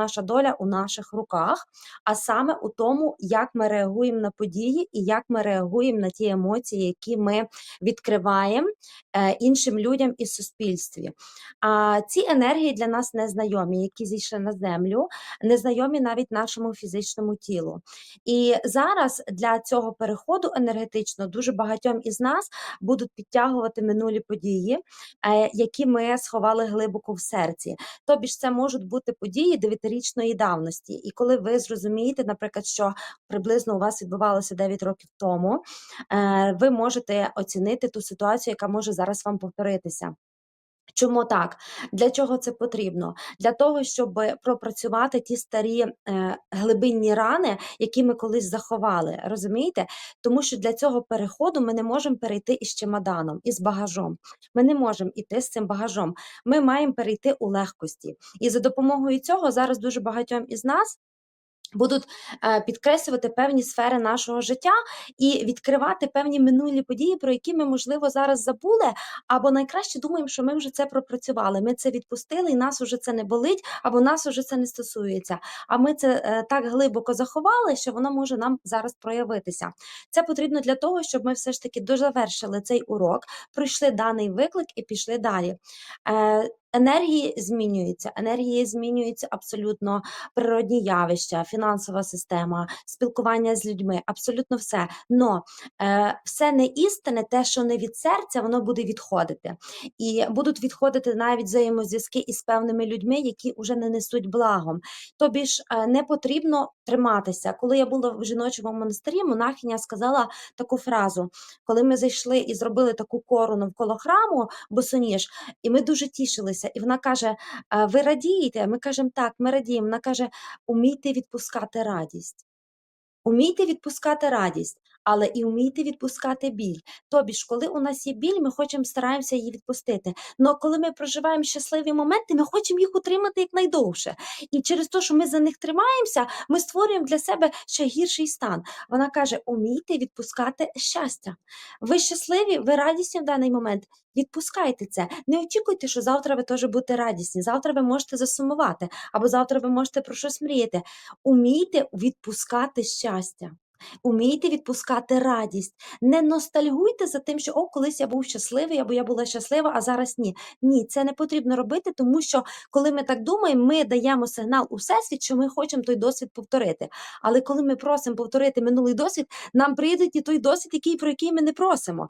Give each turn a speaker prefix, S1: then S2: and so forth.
S1: наша доля у наших руках, а саме у тому, як ми реагуємо на події і як ми реагуємо на ті емоції, які ми відкриваємо е, іншим людям і суспільстві. А ці енергії для нас незнайомі, які зійшли на землю, незнайомі навіть нашому фізичному тілу. І зараз для цього переходу енергетично дуже багатьом із нас будуть підтягувати минулі події, е, які ми сховали глибоко в серці. Тобі ж це можуть бути події дев'ятирічної давності. І коли ви зрозумієте, наприклад, що приблизно у вас відбувалося 9 років тому, е, ви можете оцінити ту ситуацію, яка може зараз вам повторитися. Чому так? Для чого це потрібно? Для того, щоб пропрацювати ті старі е, глибинні рани, які ми колись заховали. Розумієте? Тому що для цього переходу ми не можемо перейти із чемоданом, із багажом. Ми не можемо іти з цим багажом. Ми маємо перейти у легкості. І за допомогою цього зараз дуже багатьом із нас будуть е, підкреслювати певні сфери нашого життя і відкривати певні минулі події, про які ми, можливо, зараз забули, або найкраще думаємо, що ми вже це пропрацювали. Ми це відпустили, і нас уже це не болить, або нас уже це не стосується. А ми це е, так глибоко заховали, що воно може нам зараз проявитися. Це потрібно для того, щоб ми все ж таки дозавершили цей урок, пройшли даний виклик і пішли далі. Енергії змінюються, енергії змінюються абсолютно природні явища, фінансова система, спілкування з людьми, абсолютно все. Но е, все не істинне, те, що не від серця, воно буде відходити. І будуть відходити навіть взаємозв'язки із певними людьми, які вже не несуть благом. Тобі ж е, не потрібно триматися. Коли я була в жіночому монастирі, монахиня сказала таку фразу: коли ми зайшли і зробили таку кору навколо храму, босоніж, і ми дуже тішилися. І вона каже: Ви радієте? Ми кажемо, так, ми радіємо. Вона каже: умійте відпускати радість. Умійте відпускати радість, але і вмійте відпускати біль. Тобі ж, коли у нас є біль, ми хочемо стараємося її відпустити. Але коли ми проживаємо щасливі моменти, ми хочемо їх утримати якнайдовше. І через те, що ми за них тримаємося, ми створюємо для себе ще гірший стан. Вона каже: умійте відпускати щастя. Ви щасливі, ви радісні в даний момент. Відпускайте це. Не очікуйте, що завтра ви теж будете радісні. Завтра ви можете засумувати, або завтра ви можете про щось мріяти. Умійте відпускати щастя. Умійте відпускати радість. Не ностальгуйте за тим, що о, колись я був щасливий, або я була щаслива, а зараз ні. Ні, це не потрібно робити, тому що коли ми так думаємо, ми даємо сигнал у всесвіт, що ми хочемо той досвід повторити. Але коли ми просимо повторити минулий досвід, нам прийде і той досвід, який про який ми не просимо.